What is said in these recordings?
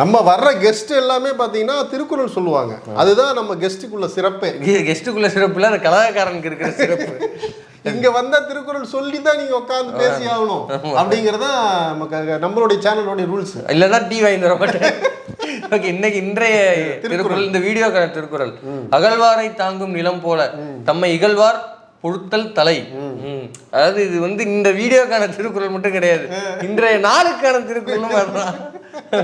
நம்ம வர்ற கெஸ்ட் எல்லாமே பாத்தீங்கன்னா திருக்குறள் சொல்லுவாங்க. அதுதான் நம்ம கெஸ்ட்டுக்குள்ள சிறப்பே. கெஸ்ட்டுக்குள்ள சிறப்பு இல்ல அந்த கலாகாரனுக்கு இருக்கிற சிறப்பு. இங்க வந்தா திருக்குறள் சொல்லி தான் நீங்க உட்காந்து பேசி ஆகணும். அப்படிங்கறத நம்மளுடைய சேனலோட ரூல்ஸ் இல்லைன்னா டீ வாங்கி மாட்டேன். ஓகே இன்னைக்கு இன்றைய திருக்குறள். இந்த வீடியோக்கான திருக்குறள். அகழ்வாரை தாங்கும் நிலம் போல தம்மை இகழ்வார் பொழுத்தல் தலை. அதாவது இது வந்து இந்த வீடியோக்கான திருக்குறள் மட்டும் கிடையாது. இன்றைய நாளுக்கான திருக்குறளும் அதுதான்.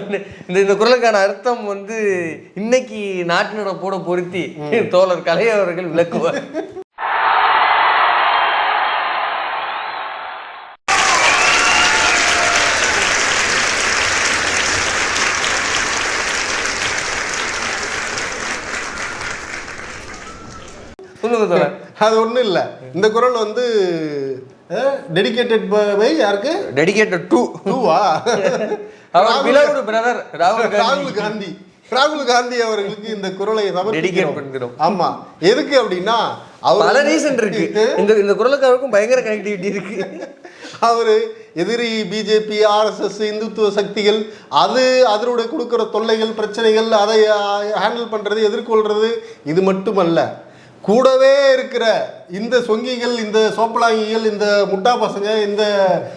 இந்த இந்த குறளுக்கான அர்த்தம் வந்து இன்னைக்கு நாட்டு நடப்போட பொருத்தி தோழர் கலை அவர்கள் விளக்குவார் சொல்லுங்க தோழர் அது ஒண்ணும் இல்ல. இந்த குறள் வந்து டெடிகேட்டட் பை யாருக்கு? டெடிகேட்டட் டு டூவா அவர் பிரதர் ராகுல் காந்தி ராகுல் காந்தி. ராகுல் காந்தி அவர்களுக்கு இந்த Dedicate சமர்ப்பிக்கிறோம். பண்கிறோம். ஆமா. எதுக்கு அப்படின்னா அவர் பல ரீசன் இருக்கு. இந்த இந்த குரலுக்காருக்கும் பயங்கர கனெக்டிவிட்டி இருக்கு. அவரு எதிரி பிஜேபி ஆர்எஸ்எஸ் இந்துத்துவ சக்திகள் அது அதனுடைய கொடுக்குற தொல்லைகள் பிரச்சனைகள் அதை ஹேண்டில் பண்றது எதிர்கொள்றது இது மட்டுமல்ல. கூடவே இருக்கிற இந்த சொங்கிகள் இந்த சோப்பலாங்கிகள் இந்த முட்டா பசங்க இந்த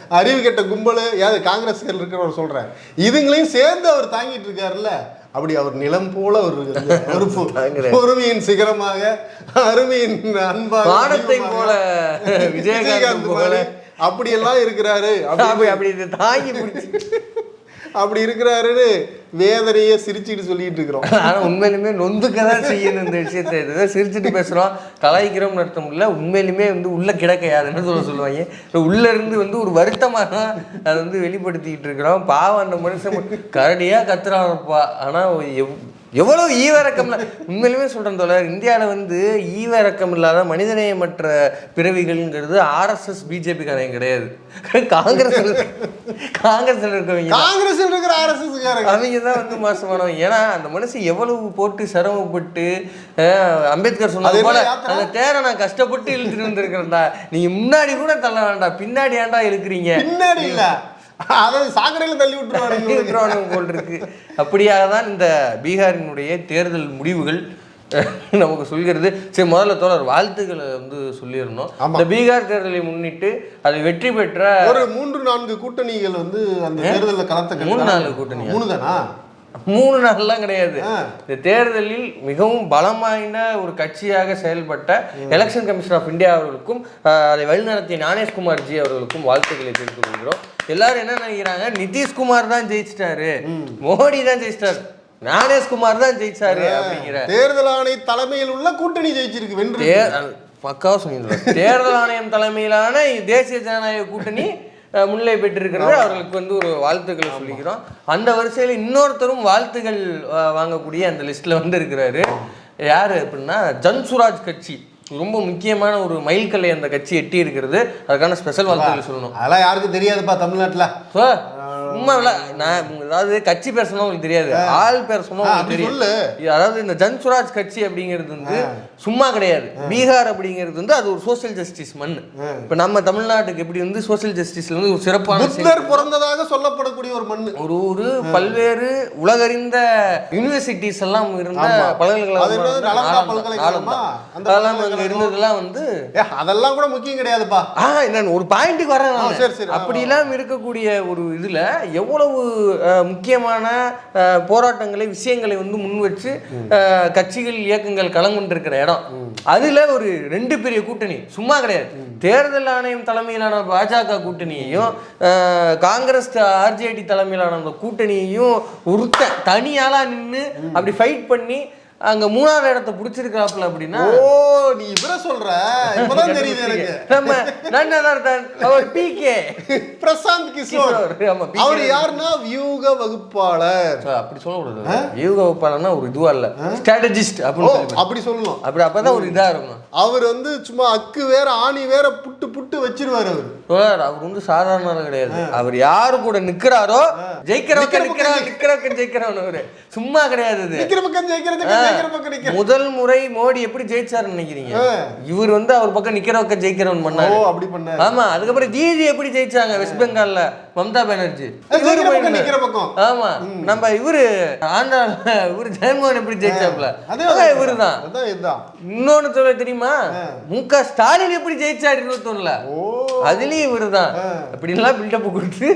அறிவு கெட்ட கும்பல் யாரு காங்கிரஸ்கள் இருக்கிறவர் சொல்றேன். இதுங்களையும் சேர்ந்து அவர் தாங்கிட்டு இருக்காருல்ல. அப்படி அவர் நிலம் போல ஒரு. பொறுமையின் சிகரமாக அருமையின் அன்பாக போல விஜயகாந்த் போல. அப்படியெல்லாம் இருக்கிறாரு. அப்படி அப்படி தாங்கி அப்படி இருக்கிறாருன்னு வேதனையே சிரிச்சுட்டு சொல்லிட்டு இருக்கிறோம். ஆனா உண்மையிலுமே நொந்துக்க தான் செய்யணும் இந்த விஷயத்தை. இதுதான் சிரிச்சுட்டு பேசுறோம். கலாய்க்கிறோம்னு அர்த்தம் இல்ல. உண்மையிலுமே வந்து உள்ள கிடக்கையாதுன்னு சொல்ல சொல்லுவாங்க. உள்ள இருந்து வந்து ஒரு வருத்தமாக தான் அதை வந்து வெளிப்படுத்திக்கிட்டு இருக்கிறோம். பாவம் அந்த மனுஷன் கரடியாக கரடியா ஆனால் ஆனா எவ் எவ்வளவு ஈவிரக்கம்ல உண்மையிலுமே சொல்றேன் தோழர் இந்தியாவில் வந்து ஈவிரக்கம் இல்லாத மனிதநேயமற்ற பிறவிகள்ங்கிறது ஆர்எஸ்எஸ் பிஜேபி காரங்க கிடையாது. காங்கிரஸ் காங்கிரஸ்ல இருக்கவங்க காங்கிரஸ் இருக்கிற ஆர்எஸ்எஸ் அவங்க தான் வந்து மோசமானவங்க. ஏன்னா அந்த மனுஷன் எவ்வளவு போட்டு சிரமப்பட்டு அம்பேத்கர் சொன்னது போல? அந்த தேரை நான் கஷ்டப்பட்டு இழுத்துட்டு வந்திருக்கிறேன்டா. நீங்க முன்னாடி கூட தள்ள வேண்டாம் பின்னாடி ஏன்டா இழுக்கிறீங்க? பின்னாடி இல்ல. அதாவது சாக்கடையில தள்ளி விட்டுருவாங்க போல் இருக்கு. அப்படியாக தான் இந்த பீகாரினுடைய தேர்தல் முடிவுகள் நமக்கு சொல்கிறது. சரி முதல்ல தோழர் வாழ்த்துக்களை வந்து சொல்லிடணும். இந்த பீகார் தேர்தலை முன்னிட்டு அது வெற்றி பெற்ற ஒரு மூன்று நான்கு கூட்டணிகள் வந்து அந்த தேர்தலில் கலத்த மூணு நாலு கூட்டணியா? மூணு தானா மூணு நாள்லாம் கிடையாது. இந்த தேர்தலில் மிகவும் பலம் வாய்ந்த ஒரு கட்சியாக செயல்பட்ட எலெக்ஷன் கமிஷன் ஆஃப் இந்தியா அவர்களுக்கும் அதை வழிநடத்திய ஞானேஷ்குமார் ஜி அவர்களுக்கும் வாழ்த்துக்களை தெரிவித்துக் கொள்கிறோம். எல்லாரும் என்ன நினைக்கிறாங்க? நிதிஷ்குமார் தான் ஜெயிச்சிட்டாரு. மோடி தான் ஜெயிச்சிட்டாரு. ஞானேஷ்குமார் தான் ஜெயிச்சாரு அப்படிங்கிற. தேர்தல் ஆணை தலைமையில் உள்ள கூட்டணி ஜெயிச்சிருக்கு வென்று பக்காவா சொல்லிடுறேன் தேர்தல் ஆணையம் தலைமையிலான தேசிய ஜனநாயக கூட்டணி முன்னிலை பெற்றிருக்கிறது. அவர்களுக்கு வந்து ஒரு வாழ்த்துக்களை சொல்லிக்கிறோம். அந்த வரிசையில் இன்னொருத்தரும் வாழ்த்துக்கள் அஹ், வாங்கக்கூடிய அந்த லிஸ்ட்ல வந்து இருக்கிறாரு யாரு அப்படின்னா ஜன்சுராஜ் கட்சி. ரொம்ப முக்கியமான ஒரு மைல்கல்லை அந்த கட்சி எட்டி இருக்கிறது அதுக்கான ஸ்பெஷல் வாழ்த்துக்கள் சொல்லணும். அதெல்லாம் யாருக்கும் தெரியாதுப்பா தமிழ்நாட்டுல. சும்மா இல்ல நான் அதாவது கட்சி பேர் சொன்னா உங்களுக்கு தெரியாது. ஆள் பேர் சொன்னா ஆ, உங்களுக்கு தெரியும் அதாவது இந்த ஜன்சுராஜ் கட்சி அப்படிங்கிறது வந்து சும்மா கிடையாது. பீகார் அப்படிங்கிறது வந்து அது ஒரு சோஷியல் ஜஸ்டிஸ் மண் இப்ப நம்ம தமிழ்நாட்டுக்கு எப்படி வந்து சோஷியல் ஜஸ்டிஸ்ல வந்து ஒரு சிறப்பான பிறந்ததாக சொல்லப்படக்கூடிய ஒரு மண்ணு. ஒரு ஒரு பல்வேறு உலகறிந்த யூனிவர்சிட்டிஸ் எல்லாம் இருந்த. பல்கலைக்கழகம். இருந்ததெல்லாம் வந்து ஏ அதெல்லாம் கூட முக்கியம் கிடையாதுப்பா. ஆ நான் ஒரு பாயிண்ட்டுக்கு வரேன் சரி. ஆ, அப்படிலாம் இருக்கக்கூடிய ஒரு இதுல எவ்வளவு முக்கியமான போராட்டங்களை விஷயங்களை வந்து முன் வச்சு கட்சிகள் இயக்கங்கள் கலங்கொண்டிருக்கிற இடம். அதுல ஒரு ரெண்டு பெரிய கூட்டணி. சும்மா கிடையாது. தேர்தல் ஆணையம் தலைமையிலான பாஜக கூட்டணியையும் காங்கிரஸ் ஆர்ஜேடி தலைமையிலான அந்த கூட்டணியையும் ஒருத்த தனியாலாம் நின்னு அப்படி ஃபைட் பண்ணி அங்க மூணாவது இடத்த பிடிச்சிருக்காப்புல அப்படின்னா ஓ நீ இவர சொல்ற? இப்பதான் தெரியுது எனக்கு. நம்ம நன்னதார்தான் அவர் பிகே பிரசாந்த் கிஷோர். அவர். யாருன்னா? வியூக வகுப்பாளர். அப்படி சொல்லக்கூடாது யூக வகுப்பாளர்னா ஒரு இதுவா இல்ல. ஸ்ட்ராட்டஜிஸ்ட் அப்படின்னு சொல்லி அப்படி சொல்லணும். அப்படி அப்பதான் ஒரு இதா இருக்கணும் அவர் வந்து சும்மா அக்கு வேற ஆணி வேற புட்டு புட்டு வச்சிருவாரு அவர். அவர் வந்து சாதாரண கிடையாது. அவர் யாரு கூட நிக்கிறாரோ ஜெயிக்கிறவங்க நிக்கிற நிக்கிறவன் நிக்கிறவங்க ஜெயிக்கிறவன் அவரு. சும்மா கிடையாது இது நிக்கிற பக்கம் ஜெயிக்கிறதுக்கு முதல் முறை மோடி எப்படி ஜெயிச்சாருன்னு நினைக்கிறீங்க? இவர் வந்து அவர் பக்கம் நிக்கிற பக்கம் ஜெயிக்கிறவன் பண்ணாரு அப்படி பண்ண ஆமா அதுக்கப்புறம் ஜிஜி எப்படி ஜெயிச்சாங்க வெஸ்ட் பெங்கால்ல மம்தா பானர்ஜி. ஆமா நம்ம இவரு ஆந்திரால இவரு ஜெயன்மோகன் எப்படி ஜெயிச்சாப்ல அதே இவரு தான் இன்னொன்னு சொல்ல தெரியுமா? மு க ஸ்டாலின் எப்படி ஜெயிச்சாரு இருபத்தொன்னுல? ஓ. அதுலயும் இவரு தான் அப்படின்லாம் பில்டப் கொடுத்து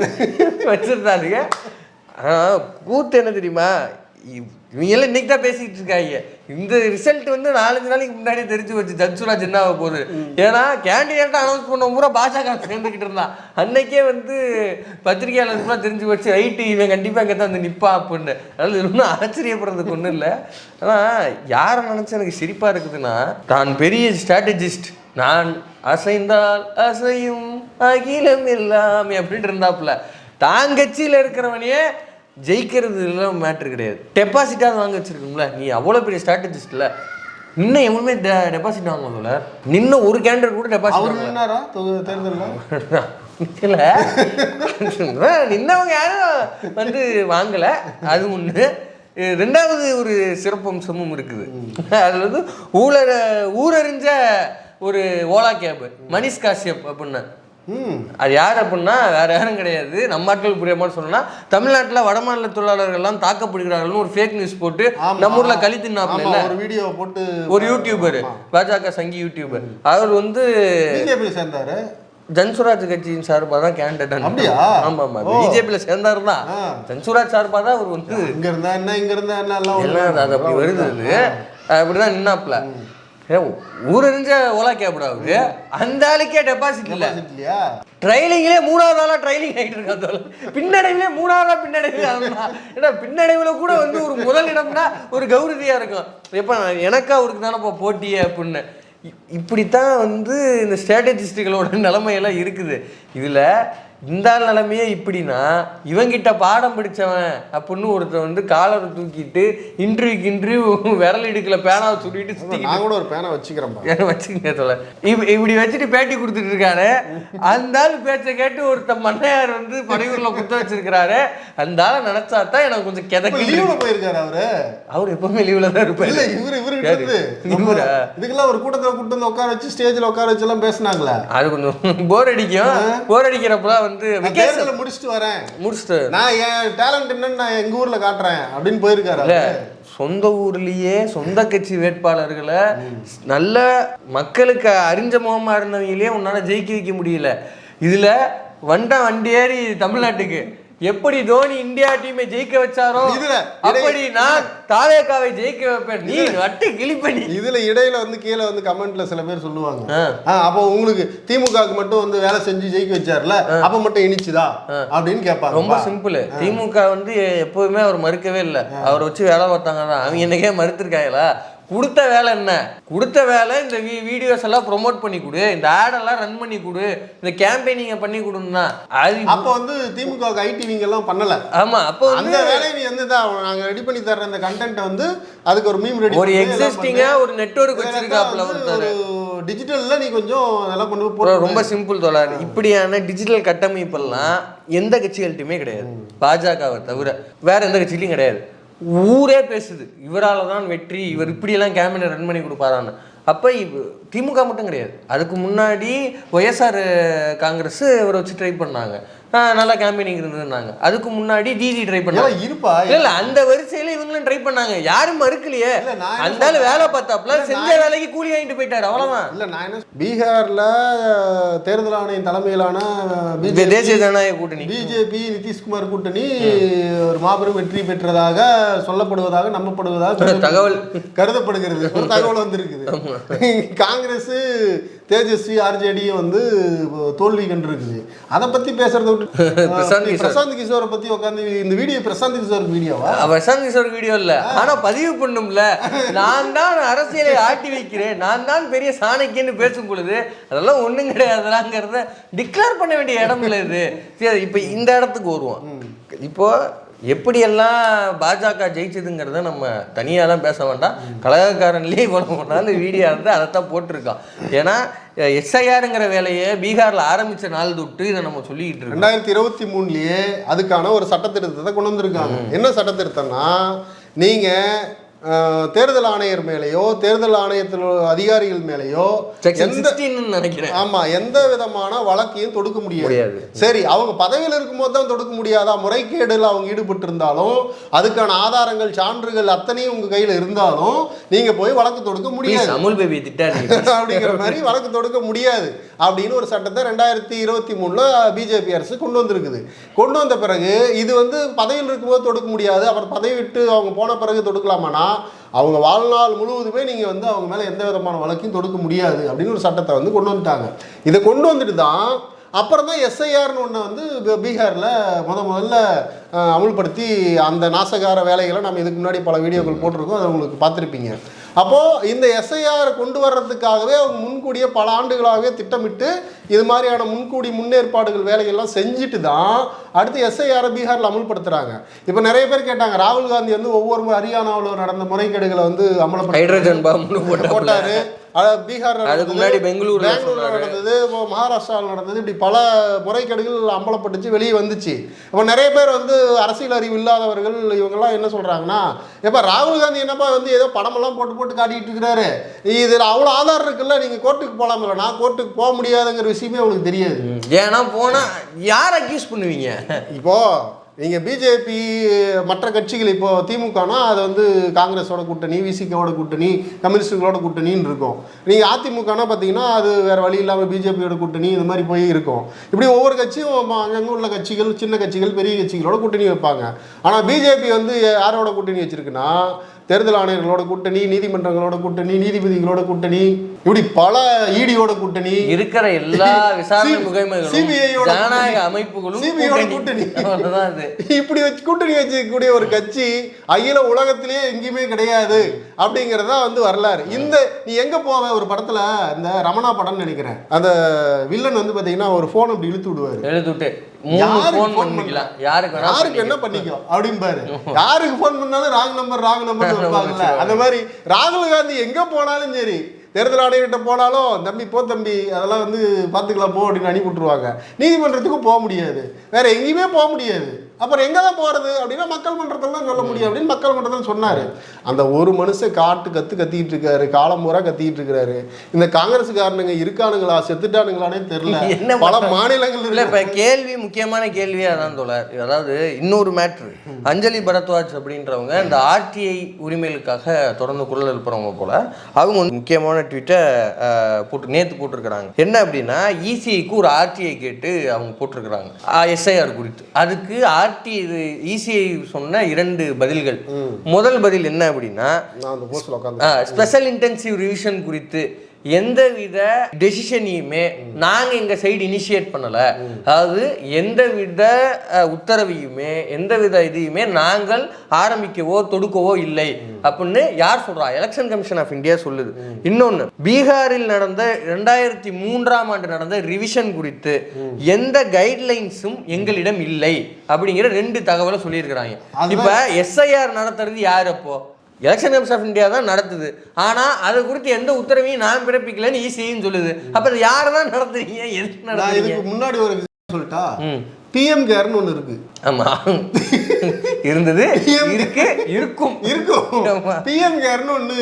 வச்சிருந்தாருங்க. ஆனா கூத்து என்ன தெரியுமா? இவங்க எல்லாம் இன்னைக்கு தான் பேசிக்கிட்டு இருக்காங்க. இந்த ரிசல்ட் வந்து நாலஞ்சு நாளைக்கு முன்னாடி தெரிஞ்சு வச்சு ஜன்சுராஜ் என்ன ஆக போகுது? ஏன்னா கேண்டிடேட்டா அனௌன்ஸ் பண்ண பூரா பாஜக சேர்ந்துக்கிட்டு இருந்தான் அன்னைக்கே வந்து பத்திரிகையாளருக்குலாம் தெரிஞ்சு வச்சு ரைட்டு இவன் கண்டிப்பா இங்கே தான் வந்து நிப்பான் அப்படின்னு. அதனால இது ஒன்றும் ஆச்சரியப்படுறதுக்கு ஒன்றும் இல்லை. ஆனால் யாரை நினைச்சு எனக்கு சிரிப்பா இருக்குதுன்னா தான் பெரிய ஸ்ட்ராட்டஜிஸ்ட் நான் அசைந்தால் அசையும் அகிலம் எல்லாமே அப்படின்ட்டு இருந்தாப்புல. தான் கட்சியில் இருக்கிறவனையே ஜெயிக்கிறது எல்லாம் மேட்ரு கிடையாது டெபாசிட்டாவது வாங்க வச்சிருக்கோம்ல நீ அவ்வளோ பெரிய ஸ்ட்ராட்டஜிஸ்ட்ல இன்னும் எவனுமே டெபாசிட் வாங்கல நின்ன ஒரு கேண்டர் கூட டெபாசிட் தேர்தல்ல? நின்னவங்க யாரும் வந்து வாங்கல. அது அஹ் ரெண்டாவது ஒரு சிறப்பம்சமும் இருக்குது. அது வந்து ஊழற ஊரறிஞ்ச ஒரு ஓலா கேப் மணிஷ் காஷ்யப் அப்படின்னு. அது யார் அப்படின்னா வேற யாரும் கிடையாது. நம்ம ஆட்கள் புரியாமல் சொன்னா தமிழ்நாட்டுல வடமாநில தொழிலாளர்கள்லாம் தாக்கப்படுகிறார்கள்னு ஒரு ஃபேக் நியூஸ் போட்டு. நம்ம ஊர்ல கழி தின்னாப்ல ஒரு வீடியோ போட்டு ஒரு யூடியூபர் பாஜக சங்கி யூடியூபர் அவர் வந்து சேர்ந்தாரு. ஜன்சுராஜ் கட்சியின் சார்பாக தான் கேண்டிடேட் அப்படியா? ஆமா ஆமா. பிஜேபியில் சேர்ந்தாரு தான். ஜன்சுராஜ் சார்பாக தான் அவர் வந்து இங்க இருந்தா என்ன இங்க இருந்தா என்ன எல்லாம் அது அப்படி வருது அது. அப்படிதான் நின்னாப்ல ஊரறிஞ்ச ஓலா கேப்டா அவரு அந்த ஆளுக்கே டெபாசிட் இல்ல. இல்லையா? மூணாவது ஆளா ட்ரைனிங் ஆகிட்டு இருக்கா தோழர். பின்னடைவிலே மூணாவதா பின்னடைவு ஆகணும் ஏன்னா பின்னடைவுல கூட வந்து ஒரு முதல் இடம்னா ஒரு கௌரதியா இருக்கும். எப்ப எனக்கு அவருக்கு தானப்பா போட்டியே அப்படின்னு. இப்படித்தான் வந்து இந்த ஸ்ட்ராட்டஜிஸ்டுகளோட நிலைமையெல்லாம் இருக்குது. இதுல இந்த நிலைமையே இப்படின்னா இவங்கிட்ட பாடம் படிச்சவன் அப்படின்னு ஒருத்தன் வந்து காலரை தூக்கிட்டு இன்டர்வியூக்கு இன்டர்வியூ விரல் இடுக்கல பேனாவை சுட்டிட்டு நான் கூட ஒரு பேனை வச்சுக்கிறேன்ப்பா. ஏன் வச்சுக்கங்க சொல்ல இப்ப இப்படி வச்சுட்டு பேட்டி கொடுத்துட்டு இருக்காரு. அந்த ஆள் பேச்சை கேட்டு ஒருத்த மண்ணையார் வந்து பனையூர்ல குத்த வச்சிருக்கிறாரு. அந்த ஆளை நினைச்சா தான் எனக்கு கொஞ்சம் கிதக்கு லீவ்ல போயிருக்காரு அவரு. அவர் எப்பவுமே லீவ்ல தான் இல்ல இருப்பாரு இவரு இவரு இவரா? இதுக்கெல்லாம் ஒரு கூட்டத்துல கூட்டு வந்து உட்கார வச்சு ஸ்டேஜ்ல உட்கார வச்சு எல்லாம் பேசினாங்களே? அது கொஞ்சம் போர் அடிக்கும். போர் அடிக்கிறப்பலாம் வந்து தேர்தலை முடிச்சுட்டு வரேன். முடிச்சுட்டு நான் என் டேலண்ட் என்னன்னு நான் எங்க ஊர்ல காட்டுறேன் அப்படின்னு போயிருக்காரு. சொந்த ஊர்லயே சொந்த கட்சி வேட்பாளர்களை நல்ல மக்களுக்கு அறிஞ்ச முகமா இருந்தவங்களே உன்னால ஜெயிக்க வைக்க முடியல. இதுல வண்டா வண்டி ஏறி தமிழ்நாட்டுக்கு. எப்படி தோனி இந்தியா டீமை ஜெயிக்க வச்சாரோ இதுல அப்படி நான் தாவேக்காவை ஜெயிக்க வைப்பேன். நீ வட்டு கிளிப்பணி இதுல இடையில வந்து கீழே வந்து கமெண்ட்ல சில பேர் சொல்லுவாங்க. அப்போ உங்களுக்கு திமுகவுக்கு மட்டும் வந்து வேலை செஞ்சு ஜெயிக்க வச்சார்ல அப்ப மட்டும் இனிச்சுதா? அப்படின்னு கேட்பாங்க ரொம்ப சிம்பிள் திமுக வந்து எப்போதுமே அவர் மறுக்கவே இல்லை. அவரை வச்சு வேலை பார்த்தாங்க தான் அவங்க என்னைக்கே மறுத்திருக்காங்களா? கொடுத்த வேலை என்ன? கொடுத்த வேலை இந்த வீ வீடியோஸ் எல்லாம் ப்ரொமோட் பண்ணி கொடு இந்த ஆடெல்லாம் ரன் பண்ணி கொடு இந்த கேம்பெயினிங்க பண்ணி கொடுன்னா அது அப்போ வந்து திமுகவுக்கு ஐடிவிங்க எல்லாம் பண்ணல. ஆமா அப்போ அந்த வேலையை நீ வந்து தான் நாங்க ரெடி பண்ணி தர்ற அந்த கண்டென்ட் வந்து அதுக்கு ஒரு மீம் ரெடி ஒரு எக்ஸிஸ்டிங்கா ஒரு நெட்வொர்க் வச்சிருக்காப்புல ஒருத்தர். டிஜிட்டல்ல நீ கொஞ்சம் அதெல்லாம் கொண்டு போய் ரொம்ப சிம்பிள் தோழர் இப்படியான டிஜிட்டல் கட்டமைப்பெல்லாம் எந்த கட்சிகள்கிட்டயுமே கிடையாது. பாஜகவை தவிர வேற எந்த கட்சியிலையும் கிடையாது. ஊரே பேசுது. இவரால் தான் வெற்றி இவர் இப்படியெல்லாம் கேம்பினை ரன் பண்ணி கொடுப்பாரான்னு. அப்போ இவ திமுக மட்டும் கிடையாது. அதுக்கு முன்னாடி ஒய்எஸ்ஆர் காங்கிரஸ் இவரை வச்சு ட்ரை பண்ணாங்க. நல்லா கேம்பெயினிங் இருந்ததுன்னாங்க அதுக்கு முன்னாடி டிஜி ட்ரை பண்ணாங்க. ஏன் இருப்பா இல்ல அந்த வரிசையில இவங்களும் ட்ரை பண்ணாங்க. யாரும் மறுக்கலையே. அந்த வேலை பார்த்தாப்புல இல்ல, செஞ்ச வேலைக்கு கூலி வாங்கிட்டு போயிட்டாரு அவ்வளவுதான். இல்ல நான் என்ன பீகார்ல தேர்தல் ஆணையம் தலைமையிலான தேசிய ஜனநாயக கூட்டணி. பிஜேபி நிதிஷ்குமார் கூட்டணி ஒரு மாபெரும் வெற்றி பெற்றதாக சொல்லப்படுவதாக நம்பப்படுவதாக தகவல். கருதப்படுகிறது. ஒரு தகவல் வந்திருக்குது. காங்கிரஸ் தேஜஸ்வி ஆர்ஜேடியும் வந்து தோல்வி கண்டிருக்குது. அதை பத்தி பேசுறத விட்டு பிரசாந்த் கிஷோர். பத்தி உட்காந்து இந்த வீடியோ பிரசாந்த் கிஷோர் வீடியோவா? பிரசாந்த் கிஷோர் வீடியோ இல்ல. ஆனா பதிவு பண்ணும்ல. நான் தான் அரசியலை ஆட்டி வைக்கிறேன். நான் தான் பெரிய சாணக்கியன்னு பேசும் பொழுது அதெல்லாம் ஒண்ணும் கிடையாதுலாங்கிறத டிக்ளேர் பண்ண வேண்டிய இடம் இல்ல இது. சரி இப்போ இந்த இடத்துக்கு வருவோம். இப்போ எப்படியெல்லாம் பாஜக ஜெயிச்சதுங்கிறத நம்ம தனியாலாம் பேச வேண்டாம். கழகக்காரன்லேயே இவ்வளவு நாள் வீடியோ இருந்து அதைத்தான் போட்டிருக்கோம் ஏன்னா எஸ்ஐஆருங்கிற வேலையை பீகார்ல ஆரம்பிச்ச நாள் தொட்டு இதை நம்ம சொல்லிக்கிட்டு இருக்கோம். ரெண்டாயிரத்தி இருபத்தி மூணுலயே அதுக்கான ஒரு சட்டத்திருத்தத்தை கொண்டு வந்திருக்காங்க. என்ன சட்டத்திருத்தம்னா நீங்க அஹ், தேர்தல் ஆணையர் மேலேயோ தேர்தல் ஆணையத்தில் அதிகாரிகள் மேலேயோ நினைக்கிறேன். ஆமா எந்த விதமான வழக்கையும் தொடுக்க முடியாது. சரி அவங்க பதவியில் இருக்கும்போது தான் தொடுக்க முடியாதா? முறைகேடுல அவங்க ஈடுபட்டு இருந்தாலும் அதுக்கான ஆதாரங்கள் சான்றுகள் அத்தனையும் உங்க கையில இருந்தாலும் நீங்க போய் வழக்கு தொடுக்க முடியாது. அமுல் பேபி அப்படிங்கிற மாதிரி வழக்கு தொடுக்க முடியாது. அப்படின்னு ஒரு சட்டத்தை ரெண்டாயிரத்தி இருபத்தி மூணுல பிஜேபி அரசு கொண்டு வந்திருக்குது. கொண்டு வந்த பிறகு இது வந்து பதவியில் இருக்கும்போது தொடுக்க முடியாது. அப்புறம் பதவி விட்டு அவங்க போன பிறகு தொடுக்கலாமானா? அவங்க வாழ்நாள் முழுவதுமே நீங்கள் வந்து அவங்க மேலே எந்த விதமான வழக்கையும் தொடுக்க முடியாது அப்படின்னு ஒரு சட்டத்தை வந்து கொண்டு வந்துட்டாங்க. இதை கொண்டு வந்துட்டு தான் அப்புறம் தான் எஸ்ஐஆர்னு ஒன்று வந்து பீகாரில் முத முதல்ல அமுல்படுத்தி அந்த நாசகார வேலைகளை நம்ம இதுக்கு முன்னாடி பல வீடியோக்கள் போட்டிருக்கோம் அதை உங்களுக்கு பார்த்துருப்பீங்க. அப்போது இந்த எஸ்ஐஆர் கொண்டு வர்றதுக்காகவே அவங்க முன்கூடியே பல ஆண்டுகளாகவே திட்டமிட்டு இது மாதிரியான முன்கூடி முன்னேற்பாடுகள் வேலைகள்லாம் செஞ்சுட்டு தான் அடுத்து எஸ்ஐஆரை பீகாரில் அமல்படுத்துகிறாங்க இப்போ நிறைய பேர் கேட்டாங்க ராகுல் காந்தி வந்து ஒவ்வொரு ஹரியானாவில் நடந்த முறைகேடுகளை வந்து அமலப்படுத்த ஹைட்ரஜன் பாம்பு போட்டாரு. அதாவது பீகார் அதுக்கு முன்னாடி பெங்களூர்ல பெங்களூர்ல. நடந்தது இப்போ மகாராஷ்டிராவில் நடந்தது. இப்படி பல முறைகேடுகள் அம்பலப்பட்டுச்சு வெளியே வந்துச்சு. இப்போ நிறைய பேர் வந்து அரசியல் அறிவு இல்லாதவர்கள் இவங்கெல்லாம் என்ன சொல்றாங்கன்னா எப்ப ராகுல் காந்தி என்னப்பா வந்து ஏதோ படமெல்லாம் போட்டு போட்டு காட்டிட்டு இருக்கிறாரு. இதில் அவ்வளோ ஆதாரம் இருக்குல்ல நீங்கள் கோர்ட்டுக்கு போகலாம் இல்லை நான் கோர்ட்டுக்கு போக முடியாதுங்கிற விஷயமே அவங்களுக்கு தெரியாது. ஏன்னா போனா யார் அக்யூஸ் பண்ணுவீங்க? இப்போ நீங்கள் பிஜேபி மற்ற கட்சிகள் இப்போ திமுகனா அது வந்து காங்கிரஸோட கூட்டணி விசிகோட கூட்டணி கம்யூனிஸ்டுகளோட கூட்டணின்னு இருக்கும். நீங்கள் அதிமுகனா பார்த்தீங்கன்னா அது வேறு வழி இல்லாமல் பிஜேபியோட கூட்டணி இந்த மாதிரி போய் இருக்கும். இப்படி ஒவ்வொரு கட்சியும் அங்கங்கே உள்ள கட்சிகள் சின்ன கட்சிகள் பெரிய கட்சிகளோட கூட்டணி வைப்பாங்க. ஆனால் பிஜேபி வந்து யாரோட கூட்டணி வச்சுருக்குன்னா தேர்தல் ஆணையர்களோட கூட்டணி நீதிமன்றங்களோட கூட்டணி நீதிபதிகளோட கூட்டணி இப்படி பல ஈடியோட கூட்டணி இருக்கிற எல்லா விசாரணை முகமைகளும் ஜனநாயக. அமைப்புகளும் கூட்டணி. இப்படி வச்சு கூட்டணி வச்சுக்கூடிய ஒரு கட்சி அகில உலகத்திலேயே எங்கேயுமே கிடையாது அப்படிங்கிறது வந்து வரலாறு. இந்த நீ எங்க போவ? ஒரு படத்துல இந்த ரமணா படம்னு நினைக்கிறேன். அந்த வில்லன் வந்து பாத்தீங்கன்னா ஒரு போன் அப்படி இழுத்து விடுவாரு. எழுதுட்டு மூணு யாருக்கு ஃபோன் phone பண்ணிக்கலாம் யாருக்கு வேணா யாருக்கு என்ன பண்ணிக்கோ அப்படிம்பாரு யாருக்கு ஃபோன் பண்ணாலும் ராங் நம்பர் ராங் நம்பர் வைப்பாங்கல்ல. அந்த மாதிரி ராகுல் காந்தி எங்க போனாலும் சரி தேர்தல் ஆணையர்கிட்ட போனாலும் தம்பி போ தம்பி அதெல்லாம் வந்து பார்த்துக்கலாம் போ அப்படின்னு அனுப்பி விட்டுருவாங்க. நீதிமன்றத்துக்கும் போக முடியாது. வேற எங்கேயுமே போக முடியாது. அப்புறம் எங்கே தான் போகிறது அப்படின்னா மக்கள் மன்றத்தில் தான் சொல்ல முடியும் அப்படின்னு மக்கள் மன்றத்தில் சொன்னார். அந்த ஒரு மனுஷன் காட்டு கத்து கத்திக்கிட்டு இருக்காரு காலம் பூரா கத்திக்கிட்டு இருக்கிறாரு இந்த காங்கிரஸ்காரனுங்க இருக்கானுங்களா? செத்துட்டானுங்களானே தெரியல. என்ன பல? மாநிலங்கள் இல்ல இப்ப கேள்வி முக்கியமான கேள்வியா அதான் தோழர். அதாவது இன்னொரு மேட்ரு அஞ்சலி பரத்வாஜ் அப்படின்றவங்க இந்த ஆர்டிஐ உரிமைகளுக்காக தொடர்ந்து குரல் எழுப்புறவங்க போல அவங்க முக்கியமான ட்வீட்டை போட்டு நேத்து போட்டிருக்கிறாங்க. என்ன அப்படின்னா இசிஐக்கு ஒரு ஆர்டிஐ கேட்டு அவங்க போட்டிருக்கிறாங்க. எஸ்ஐஆர் குறித்து. அதுக்கு ஆர்டி இது இசிஐ சொன்ன இரண்டு பதில்கள். முதல் பதில் என்ன அப்படின்னா ஸ்பெஷல் இன்டென்சிவ் ரிவிஷன் குறித்து எந்தவித டெசிஷனையுமே நாங்க எங்க சைடு இனிஷியேட் பண்ணல. அதாவது எந்தவித அஹ், உத்தரவையுமே எந்தவித இதையுமே நாங்கள் ஆரம்பிக்கவோ தொடுக்கவோ இல்லை. அப்படின்னு யார் சொல்றா? எலெக்ஷன் கமிஷன் ஆஃப் இந்தியா சொல்லுது. இன்னொன்னு பீகாரில் நடந்த ரெண்டாயிரத்தி மூன்றாம் ஆண்டு நடந்த ரிவிஷன் குறித்து எந்த கைட்லைன்ஸும் எங்களிடம் இல்லை. அப்படிங்கிற ரெண்டு தகவலை சொல்லியிருக்கிறாங்க. இப்ப எஸ்ஐஆர் நடத்துறது யார் அப்போ? எலெக்ஷன் கமிஷன் ஆஃப் இந்தியா தான் நடத்துது. ஆனா அது குறித்து எந்த உத்தரவையும் நான் பிறப்பிக்கலன்னு ஈஸின்னு சொல்லுது. அப்ப யாரை தான் நடத்துறீங்க? எதுக்கு நடத்துறீங்க? இதுக்கு முன்னாடி ஒரு விஷயம் சொல்லட்டா. பிஎம் கேர்னு ஒன்று இருக்கு. ஆமா. இருந்தது. இருக்கு இருக்கும். இருக்கும். பிஎம் கேர்னு ஒன்று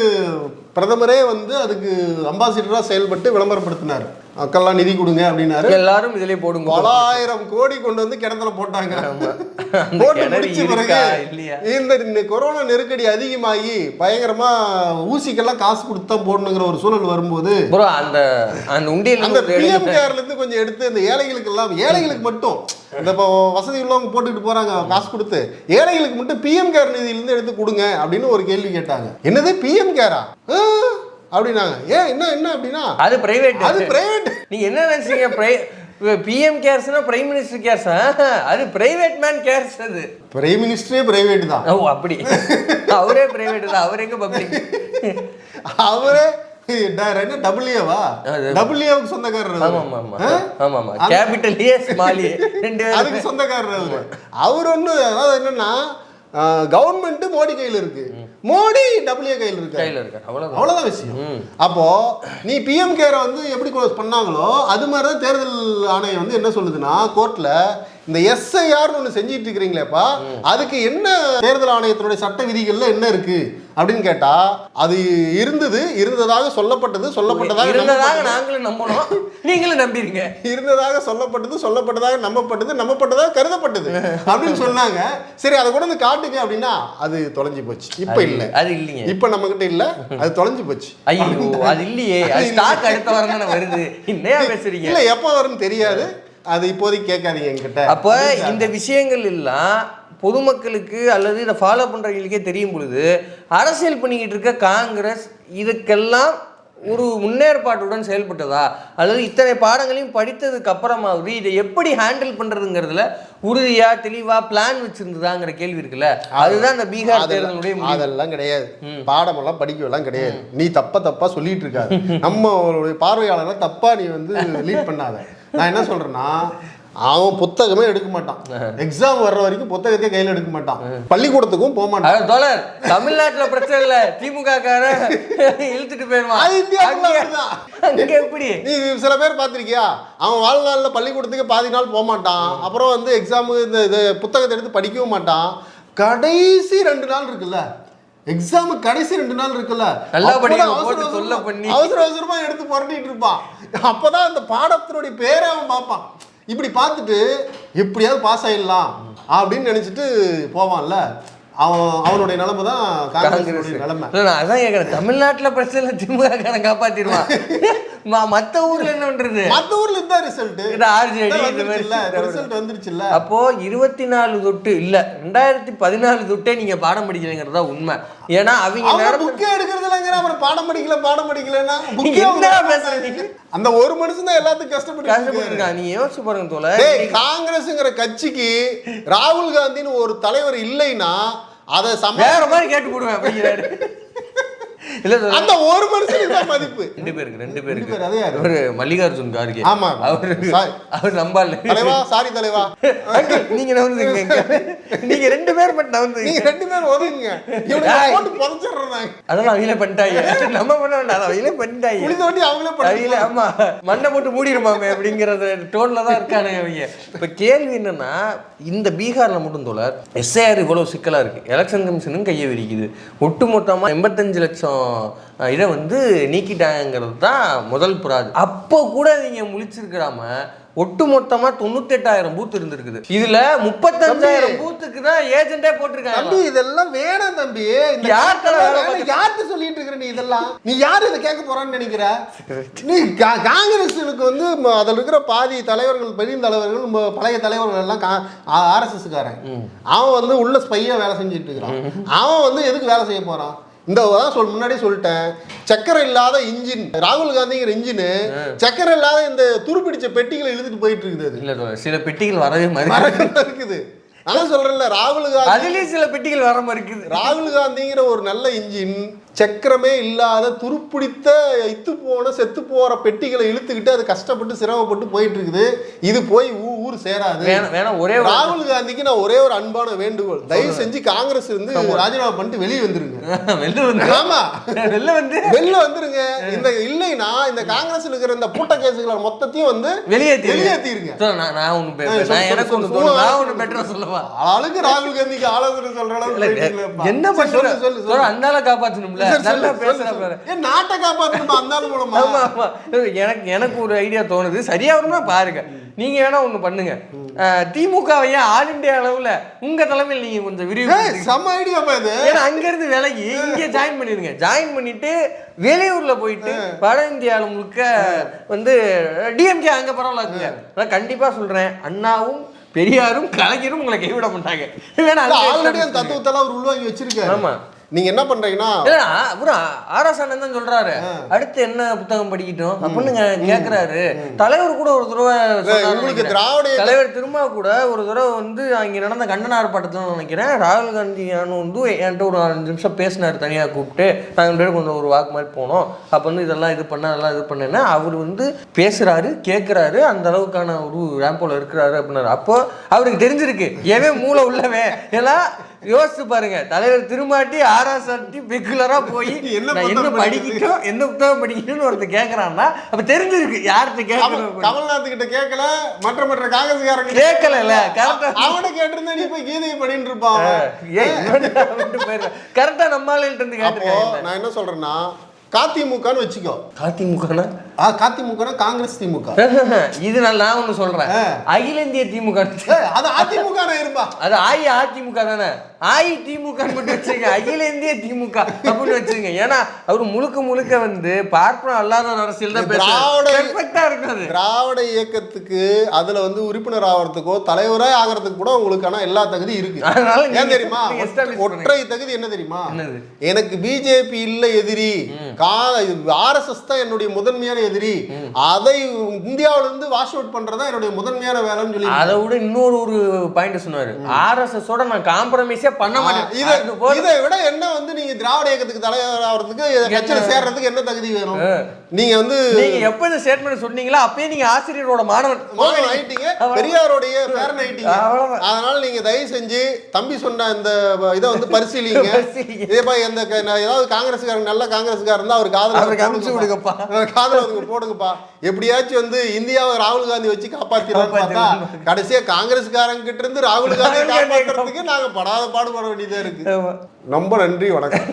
பிரதமரே வந்து அதுக்கு அம்பாசிடராக செயல்பட்டு விளம்பரப்படுத்தினார். மக்கள்லாம் நிதி கொடுங்க அப்படின்னாரு. எல்லாரும் இதுலயே போடுங்க. பலாயிரம் கோடி கொண்டு வந்து கிணத்துல போட்டாங்க. போட்டு முடிச்ச பிறகு இந்த கொரோனா நெருக்கடி அதிகமாகி பயங்கரமா ஊசிக்கெல்லாம் காசு கொடுத்து தான் போடணுங்கிற ஒரு சூழல் வரும்போது அந்த அந்த உண்டியல் அந்த பிஎம் கேர்ல இருந்து கொஞ்சம் எடுத்து இந்த ஏழைகளுக்கு எல்லாம் ஏழைகளுக்கு மட்டும் இந்த இப்போ வசதி உள்ளவங்க போட்டுக்கிட்டு போறாங்க காசு கொடுத்து ஏழைகளுக்கு மட்டும் பிஎம் கேர் நிதியிலிருந்து எடுத்து கொடுங்க அப்படின்னு ஒரு கேள்வி கேட்டாங்க. என்னது பிஎம் கேரா அப்படின்னாங்க. ஏன் என்ன என்ன அப்படின்னா? அது பிரைவேட் அது பிரைவேட் நீங்க என்ன நினைச்சீங்க? பிஎம் கேர்ஸ்னா பிரைம் மினிஸ்டர் கேர்ஸ் அது பிரைவேட் மேன் கேர்ஸ் அது. பிரைம் மினிஸ்டரே பிரைவேட் தான். ஓ அப்படி. அவரே பிரைவேட் தான். அவர் எங்க பப்ளிக் அவரே என்ன அது- டபுள்யூவுக்கு சொந்தக்காரர் ஆமா. ஆமா? ஆமா ஆமா கேபிட்டல் ஏ ஸ்மால் ஏ ரெண்டு அதுக்கு சொந்தக்காரர் அவரு. அவர் ஒண்ணு அதாவது என்னன்னா கவர்மெண்ட் மோடி கையில இருக்கு. மோடி டபுள்யூ கையில இருக்கு கையில இருக்காரு. அவ்வளவுதான். அவ்வளவுதான் விஷயம். அப்போ நீ பிஎம் கேரை வந்து எப்படி க்ளோஸ் பண்ணாங்களோ அது மாதிரி தான் தேர்தல் ஆணையம் வந்து என்ன சொல்லுதுன்னா கோர்ட்ல இந்த எஸ்ஐஆர்னு ஒன்று செஞ்சிட்டு இருக்கிறீங்களேப்பா அதுக்கு என்ன தேர்தல் ஆணையத்தினுடைய சட்ட விதிகள்ல என்ன இருக்கு? அப்படின்னு கேட்டா அது இருந்தது இருந்ததாக சொல்லப்பட்டது சொல்லப்பட்டதாக இருந்ததாக. நாங்களும் நம்பணும். நீங்களும் நம்பிருங்க. இருந்ததாக சொல்லப்பட்டது சொல்லப்பட்டதாக நம்பப்பட்டது நம்பப்பட்டதாக கருதப்பட்டது. அப்படின்னு சொன்னாங்க. சரி அதை கூட வந்து காட்டுங்க அப்படின்னா அது தொலைஞ்சு போச்சு. இப்ப இல்ல அது இல்லைங்க இப்ப நம்ம கிட்ட இல்ல. அது தொலைஞ்சு போச்சு. ஐயோ அது இல்லையே. ஸ்டாக் அடுத்த வாரம் வருது. என்னையா பேசுறீங்க? இல்ல எப்ப வரும்னு தெரியாது. அது இப்போதைக்கு கேட்காதீங்க என்கிட்ட. அப்போ இந்த விஷயங்கள் எல்லாம் பொதுமக்களுக்கு அல்லது இதை ஃபாலோ பண்றவங்களுக்கே தெரியும் பொழுது அரசியல் பண்ணிக்கிட்டு இருக்க காங்கிரஸ் இதுக்கெல்லாம் ஒரு முன்னேற்பாட்டுடன் செயல்பட்டதா? அல்லது இத்தனை பாடங்களையும் படித்ததுக்கு அப்புறமாவது இதை எப்படி ஹேண்டில் பண்றதுங்கிறதுல உறுதியா தெளிவா பிளான் வச்சிருந்ததாங்கிற கேள்வி இருக்குல்ல? அதுதான் இந்த பீகார் தேர்தலுடைய. அதெல்லாம் கிடையாது. பாடமெல்லாம் படிக்கவெல்லாம் கிடையாது. நீ தப்பா தப்பா சொல்லிட்டு இருக்காது. நம்மளுடைய பார்வையாளரை தப்பா நீ வந்து லீட் பண்ணாத. நான் என்ன சொல்றேன்னா அவன் புத்தகமே எடுக்க மாட்டான். எக்ஸாம் வர்ற வரைக்கும் புத்தகத்தையே கையில எடுக்க மாட்டான். பள்ளிக்கூடத்துக்கும் போக மாட்டான். தோழர் தமிழ்நாட்டுல பிரச்சனை இல்ல. திமுக இழுத்துட்டு போயிருவான் அது எப்படி? நீ சில பேர் பார்த்திருக்கியா? அவன் வாழ்நாள்ல பள்ளிக்கூடத்துக்கு பாதி நாள் போக மாட்டான். அப்புறம் வந்து எக்ஸாமு இந்த இது புத்தகத்தை எடுத்து படிக்கவும் மாட்டான். கடைசி ரெண்டு நாள் இருக்குல்ல? எக்ஸாமு கடைசி ரெண்டு நாள் இருக்குல்ல? நல்லா. அவசர அவசரமா எடுத்து புரட்டிட்டு இருப்பான். அப்பதான் அந்த பாடத்தினுடைய பேரை அவன் பார்ப்பான். இப்படி பார்த்துட்டு எப்படியாவது பாஸ் ஆயிடலாம் அப்படின்னு நினச்சிட்டு போவான்ல. அவன் அவனுடைய நிலைமை தான் காங்கிரஸ் நிலைமை. அதான் கேக்குறேன். தமிழ்நாட்டுல பிரச்சனை திமுக காரன் காப்பாத்திடுவான். ம- மத்த ஊர்ல என்ன பண்றது? மத்த ஊர்ல இதுதான் ரிசல்ட் இது RJD இந்த மாதிரி ரிசல்ட் வந்துருச்சுல்ல. அப்போ இருபத்தி நாலு தொட்டு இல்ல ரெண்டாயிரத்தி பதினாலு தொட்டே நீங்க பாடம் படிக்கலைங்கிறதா உண்மை. ஏன்னா அவங்க நேரத்துல புக்கே எடுக்கிறதுலங்கிற அப்புறம் பாடம் படிக்கல பாடம் படிக்கலன்னா என்ன பேசுறீங்க? அந்த ஒரு மனுஷன் தான் எல்லாத்துக்கும் கஷ்டப்பட்டு கஷ்டப்பட்டு இருக்கான் நீங்க யோசிச்சு பாருங்க தோல காங்கிரஸ்ங்கிற கட்சிக்கு ராகுல் காந்தின்னு ஒரு தலைவர் இல்லைன்னா அதை சம வேற மாதிரி கேட்டு போடுவேன் அப்படிங்கிறாரு. இல்ல அந்த ஒரு மனுஷனுக்கு தான் மதிப்பு. ரெண்டு பேருக்கு ரெண்டு பேருக்கு. பேர் அது ஒரு மல்லிகார்ஜுன் கார்கே. ஆமா. அவரு. அவர் நம்பால தலைவா சாரி தலைவா. நீங்க நவந்துங்க நீங்க ரெண்டு பேர் மட்டும் நவந்து நீங்க ரெண்டு பேரும் ஒதுங்க டேய். போட்டு புதைச்சிடுறேன் அதெல்லாம் அவங்களே பண்ணிட்டாங்க நம்ம பண்ண வேண்டாம் அதை அவங்களே பண்ணிட்டாங்க குளித்த வண்டி அவங்களே அவங்களே பண்ணி ஆமா. மண்ணை போட்டு மூடிடுமாமே அப்படிங்கிறத டோன்ல தான் இருக்கானுங்க அவங்க. இப்ப கேள்வி என்னன்னா இந்த பீகார்ல மட்டும் தோழர் எஸ்ஐஆர் இவ்வளவு சிக்கலா இருக்கு. எலெக்ஷன் கமிஷனும் கையை விரிக்குது. ஒட்டுமொத்தமா எண்பத்தஞ்சு லட்சம் இதை வந்து நீக்கிட்டாங்கிறது தான் முதல் புறாது. அப்போ கூட நீங்க முழிச்சிருக்கிறாம ஒட்டுமொத்தமா தொண்ணூத்தெட்டாயிரம் பூத் இருந்திருக்குது. இதுல முப்பத்தஞ்சாயிரம் பூத்துக்கு தான் ஏஜென்டே போட்டிருக்காங்க. தம்பி இதெல்லாம் வேணாம் தம்பி. வேணாம். யார்கிட்ட சொல்லிட்டு இருக்கிற நீ இதெல்லாம்? நீ யார் இதை கேட்க போறான்னு நினைக்கிற? நீ காங்கிரஸுக்கு வந்து அதுல இருக்கிற பாதி தலைவர்கள் பெரிய தலைவர்கள் பழைய தலைவர்கள் எல்லாம் ஆர்எஸ்எஸ் காரன் அவன் வந்து உள்ள ஸ்பையா வேலை செஞ்சுட்டு இருக்கிறான். அவன் வந்து எதுக்கு வேலை செய்ய போறான்? இந்த தான் சொல் முன்னாடியே சொல்லிட்டேன். சக்கரை இல்லாத இன்ஜின் ராகுல் காந்திங்கிற இன்ஜின் சக்கரை இல்லாத இந்த துருப்பிடிச்ச பெட்டிகளை இழுத்துட்டு போயிட்டு இருக்குது. இல்ல சில பெட்டிகள் வரவே மாதிரி இருக்குது. அதான் சொல்றேன்ல ராகுல் காந்தி அதுலயும் சில பெட்டிகள் வர மாதிரி இருக்குது. ராகுல் காந்திங்கிற ஒரு நல்ல இன்ஜின் சக்கரமே இல்லாத துருப்பிடித்த இத்து போன செத்து போற பெட்டிகளை இழுத்துக்கிட்டு அது கஷ்டப்பட்டு சிரமப்பட்டு போயிட்டு இருக்குது இது போய் ஊர் சேராது. ஒரே ராகுல் காந்திக்கு நான் ஒரே ஒரு அன்பான வேண்டுகோள். தயவு செஞ்சு காங்கிரஸ் இருந்து ராஜினாமா பண்ணிட்டு வெளியே வந்துருங்க. வெளில வந்து? ஆமா. வெளில வந்து? வெளில வந்துருங்க. இந்த இல்லைன்னா இந்த காங்கிரஸ் இருக்கிற இந்த பூட்ட கேசுகளை மொத்தத்தையும் வந்து வெளியேத்தி வெளியேத்திருங்க. நான் சொல்லு, நான் எனக்கு ஒண்ணு பெட்டரா சொல்லவா? ஆளுக்கு ராகுல் காந்திக்கு ஆலோசனை சொல்ற அளவுக்கு. என்ன பண்ற சொல்லு சொல்லு சொல்லு. தோழர், நல்லா நாட்டை அந்த மூலமா? ஆமா ஆமா. எனக்கு எனக்கு ஒரு ஐடியா தோணுது. சரியா வருமா பாருங்க. நீங்க வேணா ஒண்ணு பண்ணுங்க. திமுகவை ஏன் ஆல் இந்தியா அளவுல உங்க தலைமையில் நீங்க கொஞ்சம் விரிவு செம்ம இது. ஏன்னா அங்க இருந்து விலகி இங்க ஜாயின் பண்ணிருங்க ஜாயின் பண்ணிட்டு வெளியூர்ல போயிட்டு வட இந்தியாவில் முழுக்க வந்து டிஎம்கே அங்க பரவாயில்ல. நான் கண்டிப்பா சொல்றேன். அண்ணாவும் பெரியாரும் கலைஞரும் உங்களை கைவிட மாட்டாங்க. ஆல்ரெடி அந்த தத்துவத்தெல்லாம் அவர் உள்வாங்கி வச்சிருக்காரு. ஆமா. நீங்க என்ன பண்றீங்கன்னா அப்புறம் ஆர்எஸ் அண்ணன் தான் சொல்றாரு. அடுத்து என்ன புத்தகம் படிக்கட்டும்? அப்படின்னுங்க கேக்குறாரு. தலைவர் கூட ஒரு தடவை உங்களுக்கு. திராவிட தலைவர் திரும்ப கூட ஒரு தடவை வந்து அங்க நடந்த கண்டன ஆர்ப்பாட்டத்தில் நினைக்கிறேன். ராகுல் காந்தி வந்து என்கிட்ட ஒரு அஞ்சு நிமிஷம் பேசினார் தனியா கூப்பிட்டு. நாங்கள் பேரும் கொஞ்சம் ஒரு வாக்கு மாதிரி போனோம். அப்போ வந்து இதெல்லாம் இது பண்ண அதெல்லாம் இது பண்ணேன்னா அவர் வந்து பேசுறாரு கேட்குறாரு அந்த அளவுக்கான ஒரு ரேம்போல இருக்கிறாரு அப்படின்னாரு. அப்போ அவருக்கு தெரிஞ்சிருக்கு. ஏவே மூளை உள்ளவே ஏன்னா யோசிச்சு பாருங்க. தலைவர் திருமாட்டி ஆராசாட்டி பெக்குலரா போய் என்ன படிக்கணும் என்ன புத்தகம் படிக்கணும்னு ஒருத்தர் கேக்குறான்னா அப்ப தெரிஞ்சிருக்கு யார்கிட்ட கேட்கணும் கமல்நாத் கிட்ட கேட்கல மற்ற மற்ற காங்கிரஸ்காரங்க கேட்கல. கரெக்டா அவனை கேட்டிருந்தா நீ போய் கீதையை படின்னு இருப்பான். ஏய் கரெக்டா நம்மாலிட்ட இருந்து கேட்டிருக்காங்க. நான் என்ன சொல்றேன்னா கதிமுகன்னு வச்சுக்கோ. அதிமுகனா ஆ கதிமுகனா காங்கிரஸ் திமுக. இது நான் ஒண்ணு சொல்றேன். அகில இந்திய திமுக அது அதிமுக இருப்பா? அது ஆயி அதிமுக தானே? ஆயி திமுக மட்டும் வச்சுங்க அகில இந்திய திமுக அப்படின்னு வச்சுங்க ஏன்னா அவர் முழுக்க முழுக்க வந்து பார்ப்பன அல்லாத அரசியல் தான் திராவிட- அது திராவிட இயக்கத்துக்கு அதுல வந்து உறுப்பினர் ஆகிறதுக்கோ தலைவரா ஆகிறதுக்கு கூட உங்களுக்கான எல்லா தகுதி இருக்கு. அதனால ஏன் தெரியுமா? ஒற்றை தகுதி என்ன தெரியுமா? எனக்கு பிஜேபி இல்ல எதிரி. ஆர்எஸ்எஸ் தான் என்னுடைய முதன்மையான எதிரி. அதை இந்தியாவில இருந்து வாஷ் அவுட் பண்றதா என்னுடைய முதன்மையான வேலைன்னு சொல்லி அதை விட இன்னொரு ஒரு பாயிண்ட் சொன்னாரு. ஆர்எஸ்எஸ் ஓட நான் காம்ப்ரமைஸே பண்ண மாட்டேன். இதை விட என்ன வந்து நீங்க திராவிட இயக்கத்துக்கு தலைவர் ஆகிறதுக்கு கட்சியில சேர்றதுக்கு என்ன தகுதி வேணும்? நீங்க வந்து நீங்க எப்ப இந்த ஸ்டேட்மெண்ட் சொன்னீங்களோ அப்பயே நீங்க ஆசிரியரோட மாணவன் மாணவன் ஆயிட்டீங்க. பெரியாருடைய பேரன் ஆயிட்டீங்க. அதனால நீங்க தயவு செஞ்சு தம்பி சொன்ன இந்த இதை வந்து பரிசீலிங்க. இதே மாதிரி எந்த ஏதாவது காங்கிரஸ்காரங்க நல்ல காங்கிரஸ்காரர் இருந்தா அவர் காதல அனுப்பிச்சு விடுங்கப்பா. காதல அதுக்கு போடுங்கப்பா. எப்படியாச்சும் வந்து இந்தியாவை ராகுல் காந்தி வச்சு காப்பாத்திடலாம்னு பார்த்தா கடைசியா காங்கிரஸ்காரங்க கிட்ட இருந்து ராகுல் காந்தி காப்பாத்துறதுக்கு நாங்க படாத பாடுபட வேண்டியதா இருக்கு. ரொம்ப நன்றி வணக்கம்.